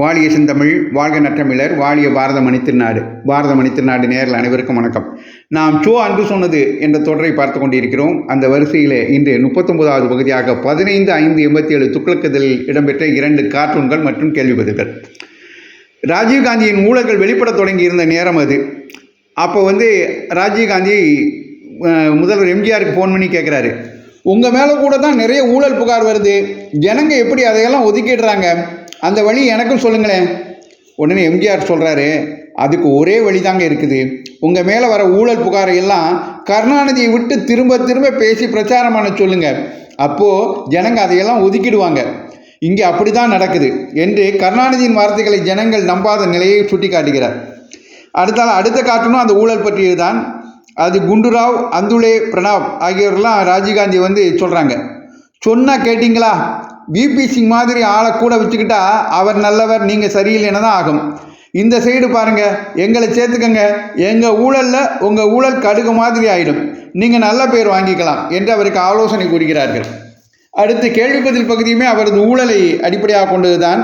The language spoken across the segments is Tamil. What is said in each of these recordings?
வாழிய செந்தமிழ் வாழ்க நற்றமிழர் வாழிய பாரத மணித்திருநாடு பாரத மணித்திருநாடு நேரில் அனைவருக்கும் வணக்கம். நாம் சோ அன்று சொன்னது என்ற தொடரை பார்த்து கொண்டிருக்கிறோம். அந்த வரிசையில் இன்று முப்பத்தொன்பதாவது பகுதியாக பதினைந்து ஐந்து எண்பத்தி ஏழு துக்ளக்கதில் இடம்பெற்ற இரண்டு கார்ட்டூன்கள் மற்றும் கேள்வி பதில்கள். ராஜீவ்காந்தியின் ஊழல்கள் வெளிப்பட தொடங்கி இருந்த நேரம் அது. அப்போ வந்து ராஜீவ்காந்தி முதல்வர் எம்ஜிஆருக்கு ஃபோன் பண்ணி கேட்குறாரு. உங்கள் மேலே கூட தான் நிறைய ஊழல் புகார் வருது. ஜனங்க எப்படி அதையெல்லாம் ஒதுக்கிடுறாங்க? அந்த வழி எனக்கும் சொல்லுங்களேன். உடனே எம்ஜிஆர் சொல்கிறாரு அதுக்கு ஒரே வழி தாங்க இருக்குது. உங்கள் மேலே வர ஊழல் புகாரை எல்லாம் கருணாநிதியை விட்டு திரும்ப திரும்ப பேசி பிரச்சாரம் பண்ண சொல்லுங்கள் அப்போது ஜனங்க அதையெல்லாம் ஒதுக்கிடுவாங்க. இங்கே அப்படி தான் நடக்குது என்று கருணாநிதியின் வார்த்தைகளை ஜனங்கள் நம்பாத நிலையை சுட்டி காட்டுகிறார் அடுத்தால் அடுத்த காட்டணும் அந்த ஊழல் பற்றியது தான் அது குண்டுராவ் அந்துலே பிரணாப் ஆகியோரெல்லாம் ராஜீவ்காந்தி வந்து சொல்கிறாங்க சொன்னால் கேட்டிங்களா? பிபி சிங் மாதிரி ஆளை கூட வச்சுக்கிட்டா அவர் நல்லவர் நீங்கள் சரியில்லைன்னு தான் ஆகும். இந்த சைடு பாருங்க எங்களை சேர்த்துக்கங்க. எங்கள் ஊழலில் உங்கள் ஊழல் கடுகு மாதிரி ஆயிடும். நீங்கள் நல்ல பேர் வாங்கிக்கலாம் என்று அவருக்கு ஆலோசனை கூறுகிறார்கள். அடுத்து கேள்வி பதில் பகுதியுமே அவரது ஊழலை அடிப்படையாக கொண்டதுதான்.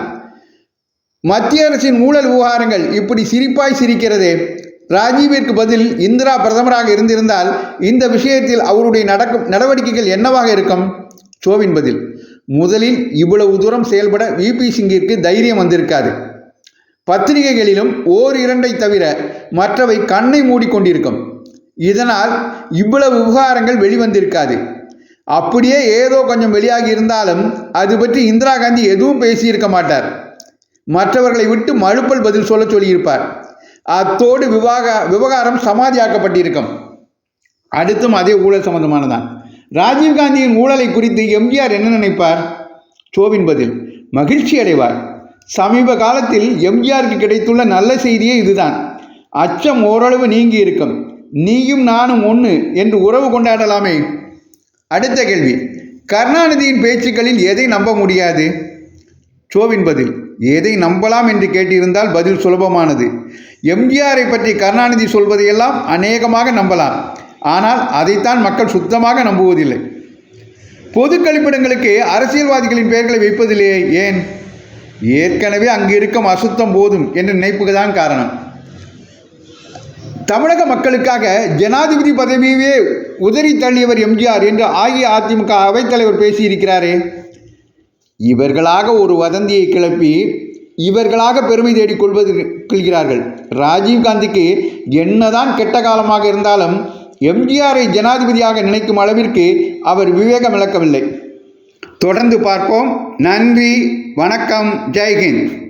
மத்திய அரசின் ஊழல் விவகாரங்கள் இப்படி சிரிப்பாய் சிரிக்கிறதே. ராஜீவிற்கு பதில் இந்திரா பிரதமராக இருந்திருந்தால் இந்த விஷயத்தில் அவருடைய நடக்கும் நடவடிக்கைகள் என்னவாக இருக்கும்? சோவின் பதில் முதலில் இவ்வளவு தூரம் செயல்பட விபி சிங்கிற்கு தைரியம் வந்திருக்காது. பத்திரிகைகளிலும் ஓர் இரண்டை தவிர மற்றவை கண்ணை மூடிக்கொண்டிருக்கும். இதனால் இவ்வளவு விவகாரங்கள் வெளிவந்திருக்காது. அப்படியே ஏதோ கொஞ்சம் வெளியாகி இருந்தாலும் அது பற்றி இந்திரா காந்தி எதுவும் பேசியிருக்க மாட்டார். மற்றவர்களை விட்டு மழுப்பல் பதில் சொல்ல சொல்லியிருப்பார். அத்தோடு விவாக விவகாரம் சமாதியாக்கப்பட்டிருக்கும். அடுத்தும் அதே ஊழல் சம்பந்தமானதான். ராஜீவ்காந்தியின் ஊழலை குறித்து எம்ஜிஆர் என்ன நினைப்பார்? சோவின் பதில் மகிழ்ச்சி அடைவார். சமீப காலத்தில் எம்ஜிஆருக்கு கிடைத்துள்ள நல்ல செய்தியே இதுதான். அச்சம் ஓரளவு நீங்கி இருக்கும். நீயும் நானும் ஒன்று என்று உறவு கொண்டாடலாமே. அடுத்த கேள்வி கருணாநிதியின் பேச்சுக்களில் எதை நம்ப முடியாது? சோவின் பதில் எதை நம்பலாம் என்று கேட்டிருந்தால் பதில் சுலபமானது. எம்ஜிஆரை பற்றி கருணாநிதி சொல்வதையெல்லாம் அநேகமாக நம்பலாம். ஆனால் அதைத்தான் மக்கள் சுத்தமாக நம்புவதில்லை. பொது கழிப்பிடங்களுக்கு அரசியல்வாதிகளின் பெயர்களை வைப்பதில்லையே ஏன்? ஏற்கனவே அங்கு இருக்கும் அசுத்தம் போதும் என்ற நினைப்புக்கு தான் காரணம். தமிழக மக்களுக்காக ஜனாதிபதி பதவியவே உதறி தள்ளியவர் எம்ஜிஆர் என்று அஇஅதிமுக அவைத்தலைவர் பேசியிருக்கிறாரே. இவர்களாக ஒரு வதந்தியை கிளப்பி இவர்களாக பெருமை தேடிக் கொள்வது கொள்கிறார்கள். ராஜீவ்காந்திக்கு என்னதான் கெட்ட காலமாக இருந்தாலும் எம்ஜிஆரை ஜனாதிபதியாக நினைக்கும் அளவிற்கு அவர் விவேகம் இழக்கவில்லை. தொடர்ந்து பார்ப்போம். நன்றி. வணக்கம். ஜெய்ஹிந்த்.